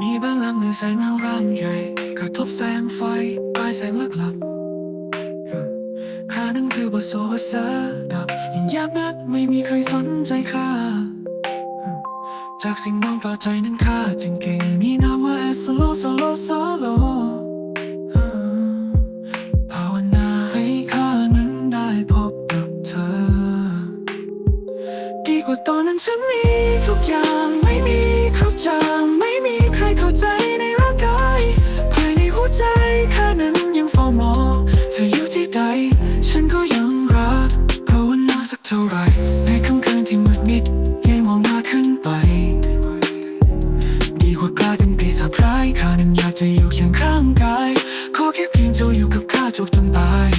มีบางลางนึกแสงอารามใหญ่กระทบแสงไฟปลายแสงลึกลับข้านั้นคือบทโซเซอร์ดับยิ่งยากนักไม่มีใครสนใจข้าจากสิ่งมองปลอดใจนั้นข้าจึงเก่งมีนามว่าเอสโลโซโลโซโลภาวนาให้ข้านั้นได้พบกับเธอ ดีกว่าตอนนั้นฉันมีทุกอย่างไม่มีเข้าใจ ฉันก็ยังรักภาวนาสักเท่าไร ในค่ำคืนที่มืดมิดยังมองหน้าขึ้นไป ดีกว่ากลายเป็นปีศาจร้ายข้านั้นอยากจะอยู่เคียงข้างกาย ขอแค่เพียงเจ้าอยู่กับข้าจบจนตาย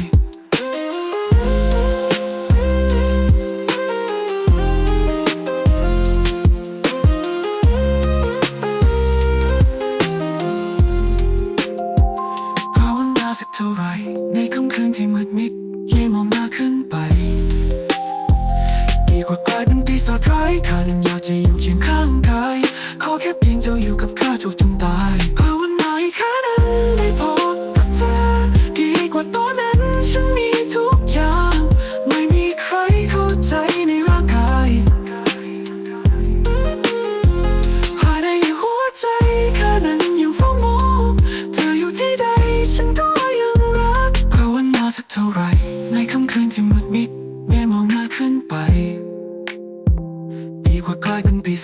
ภาวนาสักเท่าไรในค่ำคืนที่มืดมิด ยิ่งมองหน้าขึ้นไป ดีกว่ากลายเป็นปีศาจร้ายข้านั้นอยากจะอยู่เคียง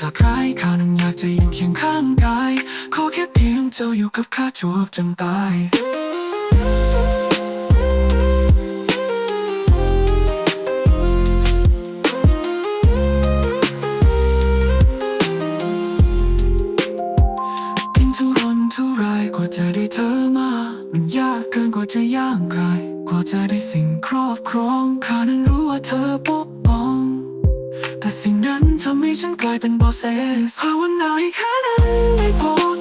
ากร้ายข้านั้นอยากจะอยู่เคียงข้างกาย ขอแค่เพียงเจ้าอยู่กับข้าจวบจนตายทิ้งทุรนทุรายกว่าจะได้เธอมา มันยากเกินกว่าจะย่างไกลกว่าจะได้สิ่งครอบครองข้านั้นรู้ว่าเธอปกป้อง แต่สิ่งนั้นทำให้ฉันกลายเป็นบอสเซสภาวนาให้แค่นั้นไม่พอ